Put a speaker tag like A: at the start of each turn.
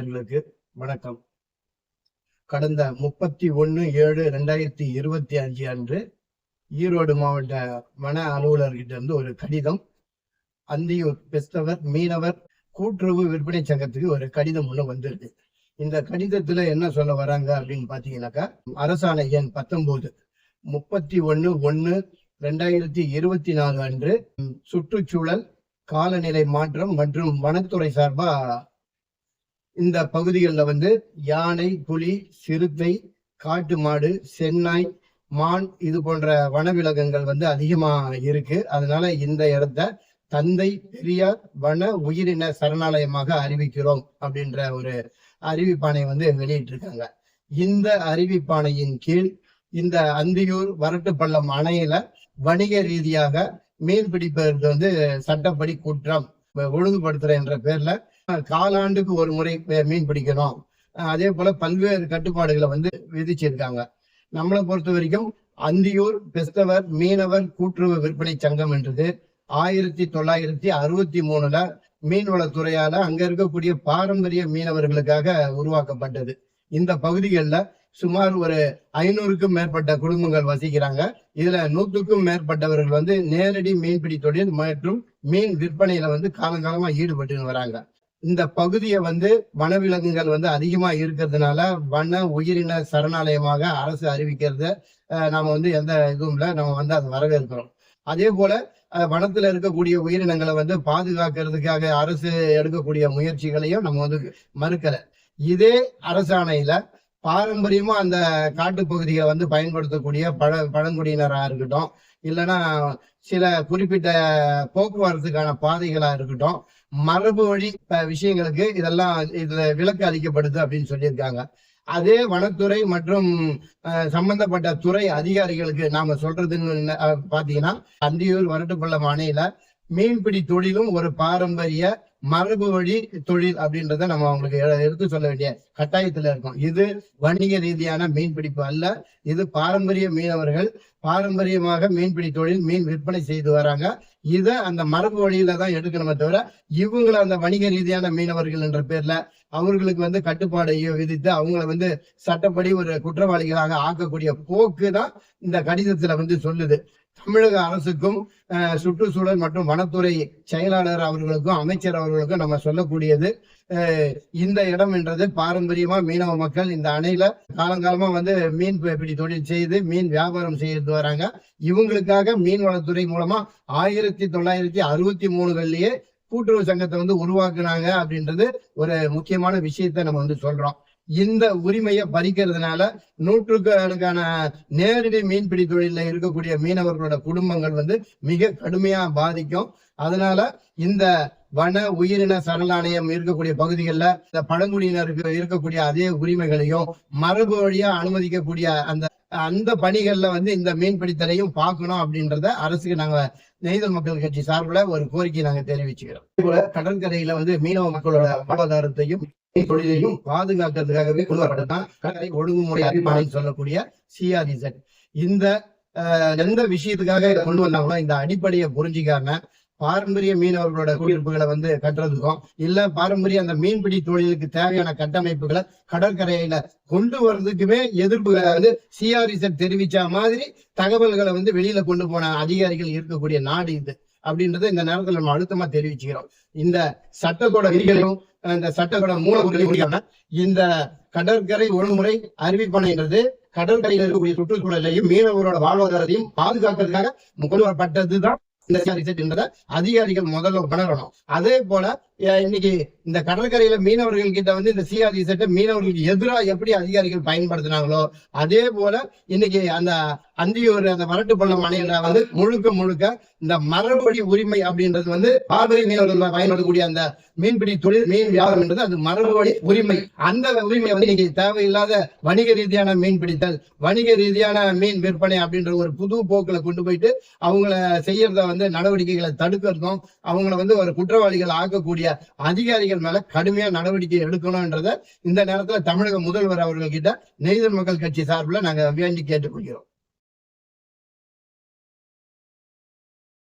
A: நேயர்களுக்கு வணக்கம். கடந்த முப்பத்தி ஒன்று ஏழு ரெண்டாயிரத்தி இருபத்தி அஞ்சு அன்று ஈரோடு மாவட்ட வன அலுவலர்கிட்ட இருந்து ஒரு கடிதம் அந்தியூர் கிறிஸ்தவர் மீனவர் கூட்டுறவு விற்பனை சங்கத்துக்கு ஒரு கடிதம் ஒன்று வந்திருக்கு. இந்த கடிதத்துல என்ன சொல்ல வராங்க அப்படின்னு பாத்தீங்கன்னாக்கா அரசாணை எண் பத்தொன்பது முப்பத்தி ஒன்று ஒன்று ரெண்டாயிரத்தி இருபத்தி நாலு அன்று சுற்றுச்சூழல் காலநிலை மாற்றம் மற்றும் வனத்துறை சார்பா இந்த பகுதிகளில் வந்து யானை புலி சிறுத்தை காட்டு மாடு சென்னாய் மான் இது போன்ற வனவிலகங்கள் வந்து அதிகமா இருக்கு. அதனால இந்த இடத்த தந்தை பெரியார் வன உயிரின சரணாலயமாக அறிவிக்கிறோம் அப்படின்ற ஒரு அறிவிப்பானை வந்து வெளியிட்டிருக்காங்க. இந்த அறிவிப்பானையின் கீழ் இந்த அந்தியூர் வரட்டுப்பள்ளம் அணையில வணிக ரீதியாக மீன் பிடிப்பது வந்து சட்டப்படி குற்றம் ஒழுங்குபடுத்துற என்ற பேர்ல காலாண்டுக்கு ஒரு முறை மீன் பிடிக்கணும். அதே போல பல்வேறு கட்டுப்பாடுகளை வந்து விதிச்சிருக்காங்க. நம்மளை பொறுத்த வரைக்கும் அந்தியூர் பெஸ்தவர் மீனவர் கூட்டுறவு விற்பனை சங்கம் என்றது ஆயிரத்தி தொள்ளாயிரத்தி அறுபத்தி மூணுல மீன்வளத்துறையால அங்க இருக்கக்கூடிய பாரம்பரிய மீனவர்களுக்காக உருவாக்கப்பட்டது. இந்த பகுதிகளில் சுமார் ஒரு ஐநூறுக்கும் மேற்பட்ட குடும்பங்கள் வசிக்கிறாங்க. இதுல நூற்றுக்கும் மேற்பட்டவர்கள் வந்து நேரடி மீன்பிடி தொழில் மற்றும் மீன் விற்பனையில வந்து காலங்காலமா ஈடுபட்டு வராங்க. இந்த பகுதியை வந்து வனவிலங்குகள் வந்து அதிகமா இருக்கிறதுனால வன உயிரின சரணாலயமாக அரசு அறிவிக்கிறத அஹ், நாம வந்து எந்த இதுவும் இல்லை. நம்ம வந்து அதை வரவேற்கிறோம். அதே போல வனத்துல இருக்கக்கூடிய உயிரினங்களை வந்து பாதுகாக்கிறதுக்காக அரசு எடுக்கக்கூடிய முயற்சிகளையும் நம்ம வந்து மறுக்கல. இதே அரசாணையில பாரம்பரியமா அந்த காட்டு பகுதியை வந்து பயன்படுத்தக்கூடிய பழ பழங்குடியினராக இருக்கட்டும் இல்லைன்னா சில குறிப்பிட்ட போக்குவரத்துக்கான பாதைகளா இருக்கட்டும் மரபு வழி விஷயங்களுக்கு இதெல்லாம் இதுல விலக்கு அளிக்கப்படுது அப்படின்னு சொல்லியிருக்காங்க. அதே வனத்துறை மற்றும் சம்பந்தப்பட்ட துறை அதிகாரிகளுக்கு நாம சொல்றதுன்னு பார்த்தீங்கன்னா பாத்தீங்கன்னா அந்தியூர் வரட்டுப்பள்ளம் அணையில மீன்பிடி தொழிலும் ஒரு பாரம்பரிய மரபு வழி தொழில் அப்படின்றத நம்ம அவங்களுக்கு எடுத்து சொல்ல வேண்டிய கட்டாயத்துல இருக்கும். இது வணிக ரீதியான மீன்பிடிப்பு அல்ல. இது பாரம்பரிய மீனவர்கள் பாரம்பரியமாக மீன்பிடி தொழில் மீன் விற்பனை செய்து வராங்க. இதை அந்த மரபு வழியில தான் எடுக்கணுமே தவிர இவங்களை அந்த வணிக ரீதியான மீனவர்கள் என்ற பேர்ல அவர்களுக்கு வந்து கட்டுப்பாடை விதித்து அவங்கள வந்து சட்டப்படி ஒரு குற்றவாளிகளாக ஆக்கக்கூடிய போக்கு தான் இந்த கடிதத்துல வந்து சொல்லுது. தமிழக அரசுக்கும் சுற்றுச்சூழல் மற்றும் வனத்துறை செயலாளர் அவர்களுக்கும் அமைச்சர் அவர்களுக்கும் நம்ம சொல்லக்கூடியது இந்த இடம் என்றது பாரம்பரியமா மீனவ மக்கள் இந்த அணையில காலங்காலமா வந்து மீன் பிடி தொழில் செய்து மீன் வியாபாரம் செய்து வராங்க. இவங்களுக்காக மீன்வளத்துறை மூலமா ஆயிரத்தி தொள்ளாயிரத்தி அறுபத்தி மூணுகள்லயே கூட்டுறவு சங்கத்தை வந்து உருவாக்குனாங்க அப்படின்றது ஒரு முக்கியமான விஷயத்த நம்ம வந்து சொல்றோம். இந்த உரிமையை பறிக்கிறதுனால நூற்றுக்கணக்கான நேரடி மீன்பிடி தொழில இருக்கக்கூடிய மீனவர்களோட குடும்பங்கள் வந்து மிக கடுமையா பாதிக்கும். அதனால இந்த வன உயிரின சரணாலயம் இருக்கக்கூடிய பகுதிகளில் இந்த பழங்குடியினருக்கு இருக்கக்கூடிய அதே உரிமைகளையும் மரபு வழியா அனுமதிக்கக்கூடிய அந்த அந்த பணிகள்ல வந்து இந்த மீன்பிடித்தலையும் பார்க்கணும் அப்படின்றத அரசுக்கு நாங்க நெய்தல் மக்கள் கட்சி சார்பில் ஒரு கோரிக்கை நாங்க தெரிவிச்சுக்கிறோம். கடற்கரையில வந்து மீனவ மக்களோட வாழ்வாதாரத்தையும் தொழிலையும் பாதுகாக்கிறதுக்காகவே கொண்டு வரப்பட்டதான் கடற்கரை ஒழுங்குமுறை அறிவிப்பாளர் சொல்லக்கூடிய சிஆர்இசட் இந்த எந்த விஷயத்துக்காக இதை கொண்டு வந்தாங்களோ இந்த அடிப்படையை புரிஞ்சிக்காம பாரம்பரிய மீனவர்களோட குடியிருப்புகளை வந்து கட்டுறதுக்கும் இல்ல பாரம்பரிய அந்த மீன்பிடி தொழிலுக்கு தேவையான கட்டமைப்புகளை கடற்கரையில கொண்டு வர்றதுக்குமே எதிர்ப்புகளை வந்து சிஆர்இசட் தெரிவிச்ச மாதிரி தகவல்களை வந்து வெளியில கொண்டு போன அதிகாரிகள் இருக்கக்கூடிய நாடு இது. அப்படின்றத இந்த நேரத்தில் நம்ம அழுத்தமா தெரிவிச்சுக்கிறோம். இந்த சட்டத்தோட விதிகளையும் இந்த சட்டத்தோட மூலங்களையும் முடியாம இந்த கடற்கரை ஒருமுறை அறிவிப்பானது கடற்கரையில் இருக்கக்கூடிய சுற்றுச்சூழலையும் மீனவர்களோட வாழ்வாதாரத்தையும் பாதுகாக்கிறதுக்காக கொண்டு வரப்பட்டதுதான் இந்த அதிகாரிகள் முதல்ல உணரணும். அதே போல இன்னைக்கு இந்த கடற்கரையில மீனவர்கள் கிட்ட வந்து இந்த சிஆர்இசட்டை மீனவர்களுக்கு எதிராக எப்படி அதிகாரிகள் பயன்படுத்தினாங்களோ அதே போல இன்னைக்கு அந்த அந்தியூர் அந்த வரட்டுப்பள்ளம் அணையில வந்து முழுக்க முழுக்க இந்த மரபடி உரிமை அப்படின்றது வந்து பாரம்பரிய மீனவர்கள் பயன்படுத்தக்கூடிய அந்த மீன்பிடி தொழில் மீன் வியாபாரம் என்றது அது மரபுவழி உரிமை. அந்த உரிமை வந்து இன்னைக்கு தேவையில்லாத வணிக ரீதியான மீன் பிடித்தல் வணிக ரீதியான மீன் விற்பனை அப்படின்ற ஒரு புது போக்கில் கொண்டு போயிட்டு அவங்கள செய்யறத வந்து நடவடிக்கைகளை தடுக்கிறதும் அவங்கள வந்து ஒரு குற்றவாளிகள் ஆக்கக்கூடிய அதிகாரிகள் மேல கடுமையா நடவடிக்கை எடுக்கணும்ன்றத இந்த நேரத்துல தமிழக முதல்வர் அவர்கள் கிட்ட நெய்தல் மக்கள் கட்சி சார்பில் நாங்க வேண்டி கேட்டுக்கொள்கிறோம்.